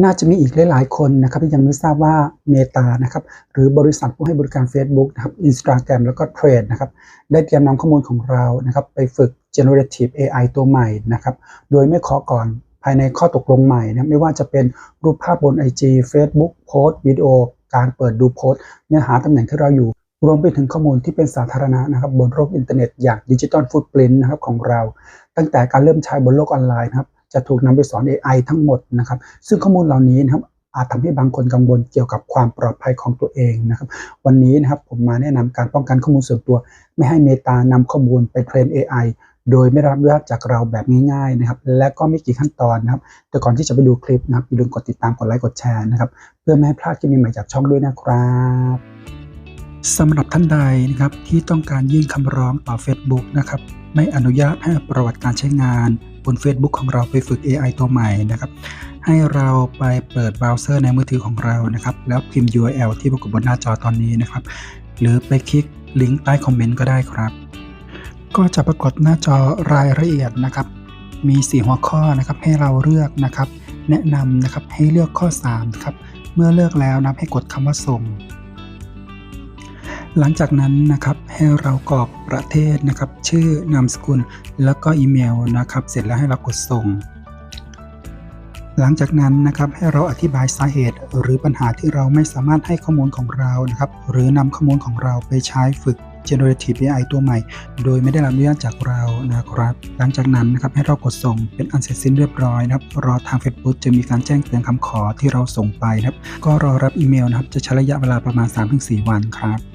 น่าจะมีอีกหลายๆคนนะครับที่ยังไม่ทราบว่า Meta นะครับหรือบริษัทผู้ให้บริการ Facebook นะครับ Instagram แล้วก็ Threads นะครับได้เตรียมนำข้อมูลของเรานะครับไปฝึก generative AI ตัวใหม่นะครับโดยไม่ขอก่อนภายในข้อตกลงใหม่นะไม่ว่าจะเป็นรูปภาพบน IG Facebook โพสต์วิดีโอ การเปิดดูโพสต์เนื้อหาตำแหน่งที่เราอยู่ รวมไปถึงข้อมูลที่เป็นสาธารณะนะครับบนโลกอินเทอร์เน็ตอย่างดิจิ t a ลฟุตปรินต์นะครับของเรา ตั้งแต่การเริ่มใช้บนโลกออนไลน์นะครับ จะถูกนำไปสอน AI ทั้งหมดนะครับ ซึ่งข้อมูลเหล่านี้นะครับอาจทำให้บางคนกังวลเกี่ยวกับความปลอดภัยของตัวเองนะครับ วันนี้นะครับผมมาแนะนำการป้องกันข้อมูลส่วนตัว ไม่ให้เมตานำข้อมูลไปเทรน AI โดยไม่รับอนุญาตจากเราแบบง่ายๆนะครับ และก็ไม่กี่ขั้นตอนนะครับ แต่ก่อนที่จะไปดูคลิปนะครับอย่าลืมกดติดตามกดไลค์กดแชร์นะครับ เพื่อไม่ให้พลาดคลิปใหม่จากช่องด้วยนะครับสำหรับท่านใดนะครับที่ต้องการยื่นคำร้องต่อ Facebook นะครับไม่อนุญาตให้ประวัติการใช้งาน บน Facebook ของเราไปฝึก AI ตัวใหม่นะครับ ให้เราไปเปิดเบราว์เซอร์ในมือถือของเรานะครับ แล้วพิมพ์ URL ที่ปรากฏบนหน้าจอตอนนี้นะครับ หรือไปคลิกลิงก์ใต้คอมเมนต์ก็ได้ครับ ก็จะปรากฏหน้าจอรายละเอียดนะครับ มี 4 หัวข้อนะครับ ให้เราเลือกนะครับ แนะนำนะครับให้เลือกข้อ3ครับ เมื่อเลือกแล้วนับให้กดคำว่าส่ง หลังจากนั้นนะครับให้เรากรอกประเทศนะครับ ชื่อนามสกุลแล้วก็อีเมลนะครับ เสร็จแล้วให้เรากดส่ง หลังจากนั้นนะครับให้เราอธิบายสาเหตุ หรือปัญหาที่เราไม่สามารถให้ข้อมูลของเรานะครับ หรือนำข้อมูลของเราไปใช้ฝึก generative AI ตัวใหม่ โดยไม่ได้รับอนุญาตจากเรานะครับ หลังจากนั้นนะครับให้เรากดส่งเป็นอันเสร็จสิ้นเรียบร้อยนะครับ รอทาง Facebook จะมีการแจ้งเตือนคำขอที่เราส่งไปนะครับ ก็รอรับอีเมลนะครับ จะใช้ระยะเวลาประมาณ 3-4 วันครับ